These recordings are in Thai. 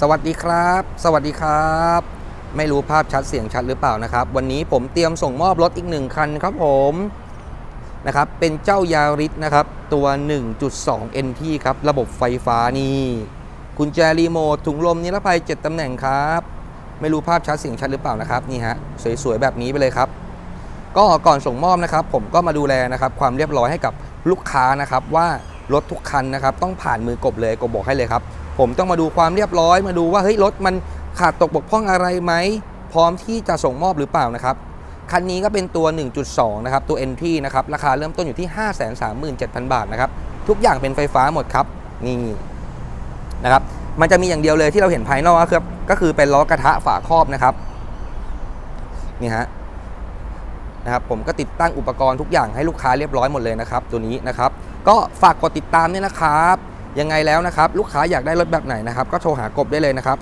สวัสดีครับ สวัสดีครับ ไม่รู้ภาพชัดเสียงชัดหรือเปล่านะครับ วันนี้ผมเตรียมส่งมอบรถอีกหนึ่งคันครับผมนะครับเป็นเจ้ายาริสนะครับตัว 1.2 NT ครับระบบไฟฟ้านี่กุญแจรีโมทถุงลมนิรภัย 7ตำแหน่งครับ ไม่รู้ภาพชัดเสียงชัดหรือเปล่านะครับนี่ฮะสวยๆแบบนี้ไปเลยครับ ก็ก่อนส่งมอบนะครับ ผมก็มาดูแลนะครับความเรียบร้อยให้กับลูกค้านะครับว่ารถทุกคันนะครับต้องผ่านมือกบเลยกบบอกให้เลยครับ ผมต้องมาดูความเรียบร้อย มาดูว่าเฮ้ยรถมันขาดตกบกพร่องอะไรไหม พร้อมที่จะส่งมอบหรือเปล่านะครับ คันนี้ก็เป็นตัว 1.2 นะครับ ตัว NT นะครับ ราคาเริ่มต้นอยู่ที่ 537,000 บาทนะครับ ทุกอย่างเป็นไฟฟ้าหมดครับนี่นะครับ มันจะมีอย่างเดียวเลยที่เราเห็นภายนอกก็คือก็คือเป็นล้อกระทะฝาครอบนะครับนี่ฮะนะครับผมก็ติดตั้งอุปกรณ์ทุกอย่างให้ลูกค้าเรียบร้อยหมดเลยนะครับ ตัวนี้นะครับ ก็ฝากกดติดตามด้วยนะครับ ยังไงแล้วนะครับ ลูกค้าอยากได้รถแบบไหนนะครับ ก็โทรหากบได้เลยนะครับ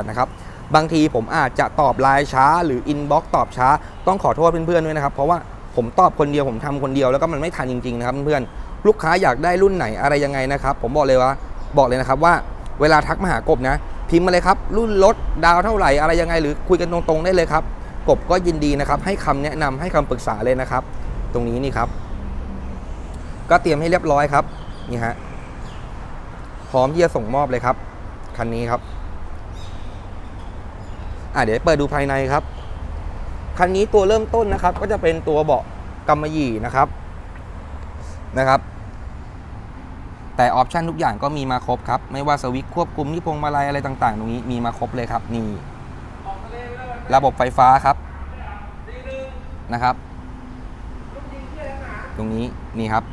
0863673678 นะครับ บางทีผมอาจจะตอบไลน์ช้า หรืออินบ็อกตอบช้า ต้องขอโทษเพื่อนๆด้วยนะครับ เพราะว่าผมตอบคนเดียวผมทำคนเดียวแล้วก็มันไม่ทันจริงๆนะครับเพื่อนๆลูกค้าอยากได้รุ่นไหนอะไรยังไงนะครับ ผมบอกเลยว่าบอกเลยนะครับว่าเวลาทักมาหากบนะ พิมพ์มาเลยครับ รุ่นรถดาวเท่าไหร่อะไรยังไง หรือคุยกันตรงๆได้เลยครับกบก็ยินดีนะครับให้คำแนะนำให้คำปรึกษาเลยนะครับ ตรงนี้นี่ครับ ก็เตรียมให้เรียบร้อยครับ นี่ฮะพร้อมที่จะส่งมอบเลยครับ คันนี้ครับ อะเดี๋ยวเปิดดูภายในครับ คันนี้ตัวเริ่มต้นนะครับ ก็จะเป็นตัวเบาะกำมะหยี่นะครับนะครับ แต่ออปชันทุกอย่างก็มีมาครบครับ ไม่ว่าสวิตช์ควบคุมที่พวงมาลัยอะไรต่างๆ ตรงนี้มีมาครบเลยครับนี่ระบบไฟฟ้าครับนะครับ ตรงนี้นี่ครับ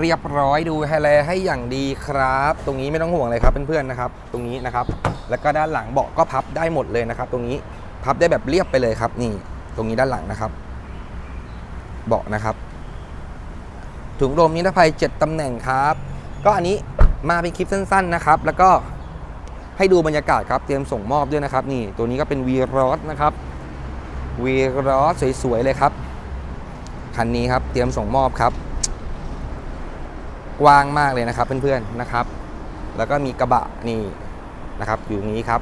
เรียบร้อยดูแฮแลให้อย่างดีครับ ตรงนี้ไม่ต้องห่วงเลยครับเพื่อนๆนะครับ ตรงนี้นะครับ แล้วก็ด้านหลังเบาะก็พับได้หมดเลยนะครับ ตรงนี้พับได้แบบเรียบไปเลยครับ นี่ ตรงนี้ด้านหลังนะครับ เบาะนะครับถุงลมนิรภัย 7 ตำแหน่งครับ ก็อันนี้มาเป็นคลิปสั้น ๆนะครับ แล้วก็ให้ดูบรรยากาศครับ เตรียมส่งมอบด้วยนะครับ นี่ ตัวนี้ก็เป็นวีรอสนะครับวีรอสสวยๆเลยครับ คันนี้ครับ เตรียมส่งมอบครับ กว้างมากเลยนะครับเพื่อนๆนะครับ แล้วก็มีกระบะนี่นะครับอยู่ตรงนี้ครับ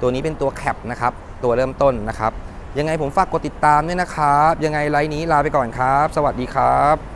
ตัวนี้เป็นตัวแคปนะครับ ตัวเริ่มต้นนะครับ ยังไงผมฝากกดติดตามด้วยนะครับ ยังไงไลน์นี้ลาไปก่อนครับ สวัสดีครับ